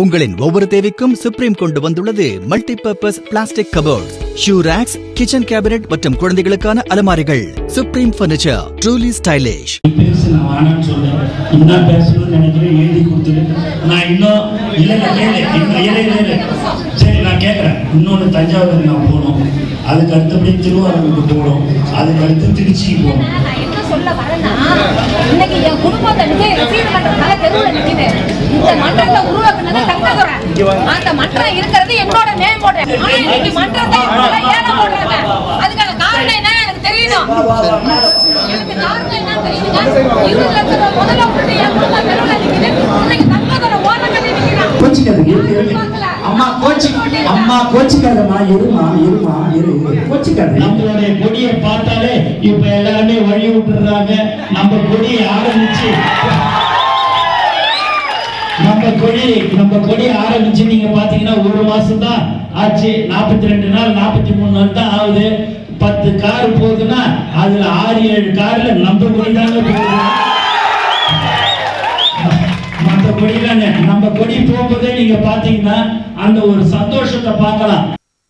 உங்களின் ஒவ்வொரு தேவைக்கும் சுப்ரீம் கொண்டு வந்துள்ளது multipurpose plastic cupboard shoe racks kitchen cabinet மற்றும் குழந்தைகளுக்கான அலமாரிகள். சுப்ரீம் பர்னிச்சர் ட்ரூலி ஸ்டைலிஷ் இன்னொன்று தஞ்சாவூருக்கு நான் போகணும். அதுக்கு அடுத்தபடி திருவாரூருக்கு போகணும். அதுக்கு அடுத்து திருச்சிக்கு போகணும். இன்னைக்கு என் குடும்பத்தை தெருவில் இந்த அந்த மன்றம் இருக்கிறது என்னோட நேம் போடுறேன் ஆனா இன்னைக்கு மன்றத்தை போடுறாங்க அதுக்கான காரணம் என்ன? எனக்கு தெரியணும். எனக்கு காரணம் என்ன தெரியுதுங்க இருபது லட்சம் ரூபாய் முதல்ல விட்டுட்டு என் குடும்பம் தெருவில் நிக்குது இன்னைக்கு தங்கதுரை ஓரம் கட்டி நிக்கிறான் கோச்சிக்காத இரு இரு. அம்மா கோச்சி அம்மா கோச்சிக்காதம்மா. இருமா இருமா இரு. கோச்சிக்காத. நம்மளுடைய கொடியை பார்த்தாலே இப்ப எல்லாருமே வழி விட்டுறாங்க. நம்ம கொடியை ஆரம்பிச்சு நம்ம கொடி நம்ம கொடி ஆரம்பிச்சு நீங்க பாத்தீங்கன்னா ஒரு மாசம் தான் ஆச்சு. நாற்பத்தி ரெண்டு நாள் நாற்பத்தி மூணு நாள் தான் ஆகுது. பத்து கார் போகுதுன்னா அதுல ஆறு ஏழு கார்ல நம்ம கொடி தாங்க போகுது. மற்ற கொடியில நம்ம கொடி போகும்போதே நீங்க பாத்தீங்கன்னா அந்த ஒரு சந்தோஷத்தை பார்க்கலாம்.